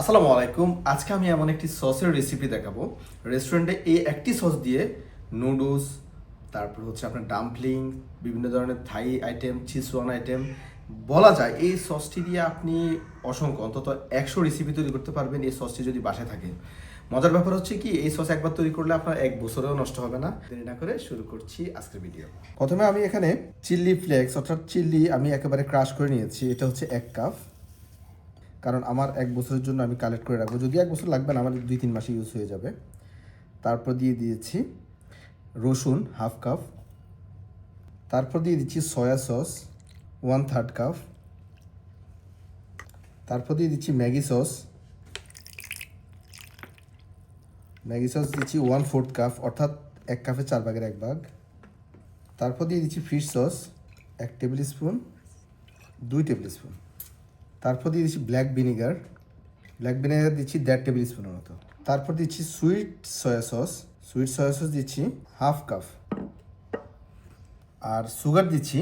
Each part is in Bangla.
আসসালামু আলাইকুম। আজকে আমি এমন একটি সসের রেসিপি দেখাবো। রেস্টুরেন্টে এই একটি সস দিয়ে নুডলস তারপর হচ্ছে আপনার ডাম্পলিং বিভিন্ন ধরনের থাই আইটেম চিজওয়ান আইটেম বলা যায়। এই সসটি দিয়ে আপনি অসংখ্য, অন্তত একশো রেসিপি তৈরি করতে পারবেন এই সসটি যদি বাসায় থাকে। মজার ব্যাপার হচ্ছে কি, এই সস একবার তৈরি করলে আপনার এক বছরেও নষ্ট হবে না। দেরি না করে শুরু করছি আজকের ভিডিও প্রথমে আমি এখানে চিল্লি ফ্লেক্স অর্থাৎ চিল্লি আমি একেবারে ক্রাশ করে নিয়েছি। এটা হচ্ছে এক কাপ কারণ আমার এক বছরের জন্য আমি কালেক্ট করে রাখব। যদি এক বছর লাগবে না, আমার দুই তিন মাসে ইউজ হয়ে যাবে। তারপর দিয়ে দিয়েছি রসুন হাফ কাপ তারপর দিয়ে দিচ্ছি soya sauce one third cup তারপর দিয়ে দিচ্ছি ম্যাগি সস ম্যাগি সস দিচ্ছি ওয়ান ফোর্থ কাপ অর্থাৎ এক কাপে চার ভাগের এক ভাগ। তারপর দিয়ে দিচ্ছি ফিশ সস এক টেবিল স্পুন দুই টেবিল স্পুন তারপর দিয়ে দিচ্ছি ব্ল্যাক ভিনিগার ব্ল্যাক ভিনেগার দিচ্ছি দেড় টেবিল স্পুনের মতো। তারপর দিচ্ছি sweet soya sauce sweet soya sauce দিচ্ছি হাফ কাপ আর সুগার দিচ্ছি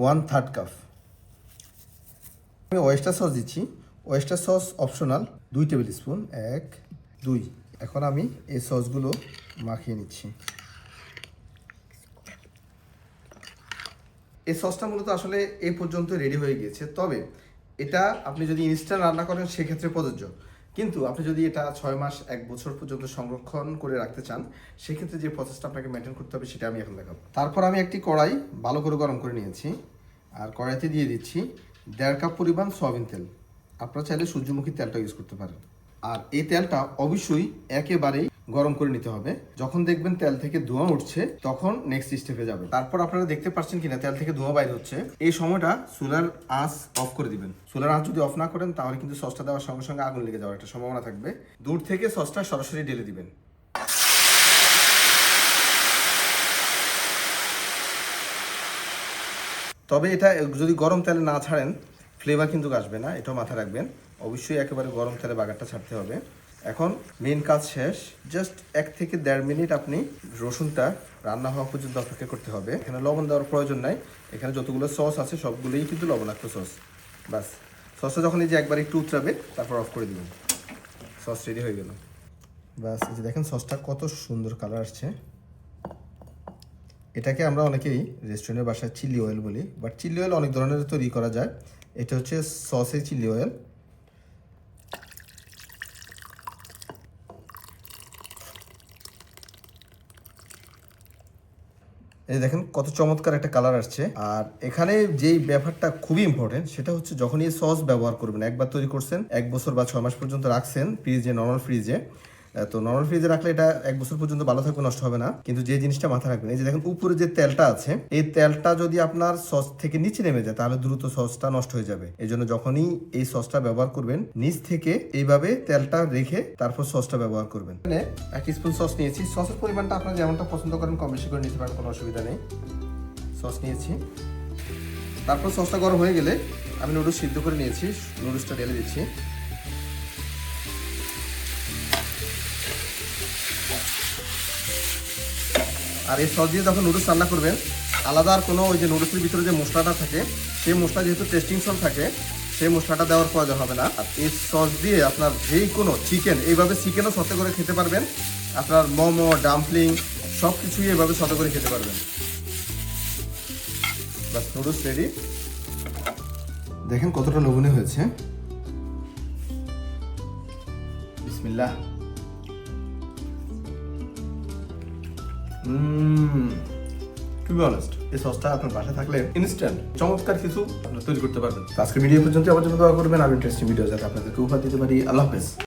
ওয়ান থার্ড কাপ আমি ওয়েস্টার সস দিচ্ছি। ওয়েস্টার সস অপশনাল দুই টেবিল স্পুন, এক, দুই। এখন আমি এই সসগুলো মাখিয়ে নিচ্ছি। এই সসটা মূলত আসলে এই পর্যন্ত রেডি হয়ে গিয়েছে। তবে এটা আপনি যদি ইনস্ট্যান্ট রান্না করেন, সেক্ষেত্রে প্রযোজ্য। কিন্তু আপনি যদি এটা ছয় মাস, এক বছর পর্যন্ত সংরক্ষণ করে রাখতে চান, সেক্ষেত্রে যে প্রসেসটা আপনাকে মেনটেন করতে হবে, সেটা আমি এখন দেখাবো। তারপর আমি একটি কড়াই ভালো করে গরম করে নিয়েছি, আর কড়াইতে দিয়ে দিচ্ছি দেড় কাপ পরিমাণ সয়াবিন তেল। আপনারা চাইলে সূর্যমুখী তেলটা ইউজ করতে পারেন। আর এই তেলটা অবশ্যই একেবারেই গরম করে নিতে হবে। যখন দেখবেন তেল থেকে ধোঁয়া উঠছে, তখন নেক্সট স্টেপে যাবে তারপর আপনারা দেখতে পাচ্ছেন কিনা, তেল থেকে ধোঁয়া বাইর হচ্ছে। এই সময়টা চুলার আঁচ অফ করে দিবেন। চুলার আঁচ যদি অফ না করেন, তাহলে কিন্তু সসটা দেওয়ার সঙ্গে সঙ্গে আগুন লেগে যাওয়ার একটা সম্ভাবনা থাকবে। দূর থেকে সসটা সরাসরি ঢেলে দিবেন। তবে এটা যদি গরম তেলে না ছাড়েন ফ্লেভার কিন্তু আসবে না, এটাও মাথায় রাখবেন। অবশ্যই একেবারে গরম তেলে বাগারটা ছাড়তে হবে। এখন মেন কাজ শেষ। জাস্ট এক থেকে দেড় মিনিট আপনি রসুনটা রান্না হওয়া পর্যন্ত অপেক্ষা করতে হবে। এখানে লবণ দেওয়ার প্রয়োজন নাই। এখানে যতগুলো সস আছে, সবগুলোই কিন্তু লবণাক্ত সস বাস সসটা যখন এই যে একবার একটু উতরাবে, তারপর অফ করে দিবেন। সস রেডি হয়ে গেল। বাস এই যে দেখেন সসটা কত সুন্দর কালার আসছে। এটাকে আমরা অনেকেই রেস্টুরেন্টের বাসায় চিলি অয়েল বলি বাট চিলি অয়েল অনেক ধরনের তৈরি করা যায়। এটা হচ্ছে সসের চিলি অয়েল এই দেখেন, কত চমৎকার একটা কালার আসছে। আর এখানে যেই ব্যাপারটা খুবই ইম্পর্টেন্ট সেটা হচ্ছে যখনই সস ব্যবহার করবেন, একবার তৈরি করছেন, এক বছর বা ছয় মাস পর্যন্ত রাখছেন ফ্রিজে নর্মাল ফ্রিজে তো নর্মাল ফ্রিজে রাখলে এটা এক বছর পর্যন্ত ভালো থাকবে, নষ্ট হবে না। কিন্তু যে জিনিসটা মাথায় রাখবেন, এই যে দেখেন, উপরে যে তেলটা আছে, এই তেলটা যদি আপনার সস থেকে নিচে নেমে যায়, তাহলে দ্রুত সসটা নষ্ট হয়ে যাবে। এই জন্য যখনই এই সসটা ব্যবহার করবেন, নিচ থেকে এইভাবে তেলটা রেখে তারপর সসটা ব্যবহার করবেন। এখানে এক স্পুন সস নিয়েছি। সসের পরিমাণটা আপনারা যেমনটা পছন্দ করেন, কম বেশি করে নিতে পারেন, কোনো অসুবিধা নেই। সস নিয়েছি। তারপর সসটা গরম হয়ে গেলে আমি নুডলস সিদ্ধ করে নিয়েছি নুডলসটা ঢেলে দিচ্ছি। আর এই সস দিয়ে যখন নুডলস রান্না করবেন, আলাদা আর কোনো ওই যে নুডলসের ভিতরে যে মশলাটা থাকে, সেই মশলা যেহেতু টেস্টিং সল থাকে, সেই মশলাটা দেওয়ার প্রয়োজন হবে না। আর এই সস দিয়ে আপনার যেই কোনো চিকেন এইভাবে চিকেনও সতে করে খেতে পারবেন। আপনার মোমো ডাম্পলিং সব কিছুই এভাবে সতে করে খেতে পারবেন। নুডলস রেডি দেখেন কতটা লবণীয় হয়েছে। বিসমিল্লাহ। টু অনেস্ট আপনার থাকলে ইনস্ট্যান্ট চমৎকার কিছু তৈরি করতে পারবেন। আজকে ভিডিও পর্যন্ত আবার জন্য দোয়া করবেন। আমি ইন্টারেস্টিং ভিডিও যাতে আপনাদেরকে উপহার দিতে পারি। আল্লাহ হাফেজ।